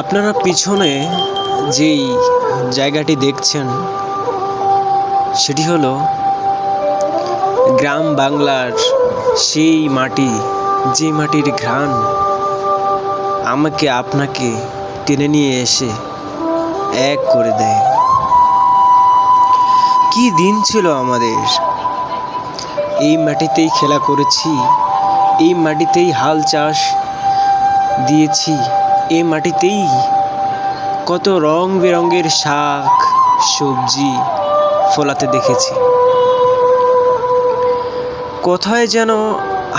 আপনারা পিছনে যেই জায়গাটি দেখছেন, সেটি হলো গ্রাম বাংলার সেই মাটি, যে মাটির ঘ্রাণ আমাকে আপনাকে টেনে নিয়ে এসে এক করে দেয়। কি দিন ছিল আমাদের? এই মাটিতেই খেলা করেছি, এই মাটিতেই হাল চাষ দিয়েছি। এই মাটিতেই কত রং বেরঙের শাক, সবজি ফলাতে দেখেছি। কোথায় যেন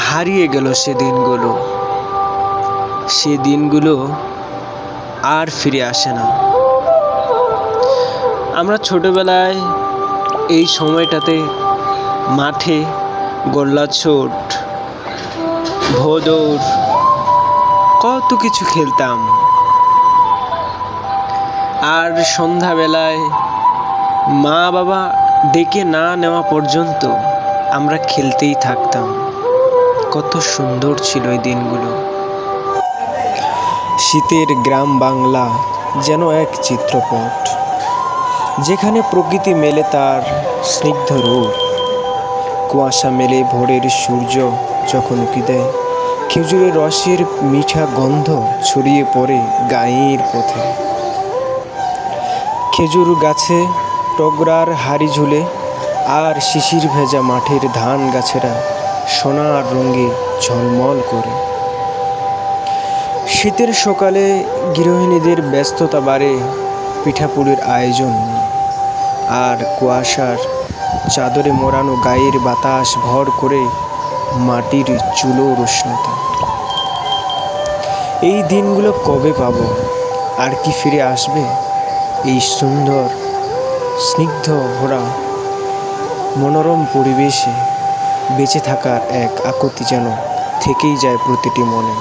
হারিয়ে গেল সে দিনগুলো। সে দিনগুলো আর ফিরে আসে না। আমরা ছোটবেলায় এই সময়টাতে মাঠে গোল্লাছোট, ভোদৌড় কত কিছু খেলতাম। আর সন্ধ্যাবেলায় মা বাবা ডেকে না নেওয়া পর্যন্ত আমরা খেলতেই থাকতাম। কত সুন্দর ছিল ওই দিনগুলো। শীতের গ্রাম বাংলা যেন এক চিত্রপট, যেখানে প্রকৃতি মেলে তার স্নিগ্ধ রূপ। কুয়াশা মেলে ভোরের সূর্য যখন উকি দেয় খেজুরের রসের মিঠা গন্ধ ছড়িয়ে পড়ে গায়ের পথে। খেজুর গাছে টগরার হাড়ি ঝুলে, আর শিশির ভেজা মাঠের ধান গাছেরা সোনার রঙে ঝলমল করে। শীতের সকালে গৃহিণীদের ব্যস্ততা বাড়ে পিঠাপুলির আয়োজন আর কুয়াশার চাদরে মোড়ানো গায়ের বাতাস ভর করে মাটির চুলোর উষ্ণতা এই দিনগুলো কবে পাব? আর কি ফিরে আসবে? এই সুন্দর, স্নিগ্ধ ভরা, মনোরম পরিবেশে বেঁচে থাকার এক আকতি যেন থেকেই যায় প্রতিটি মনে।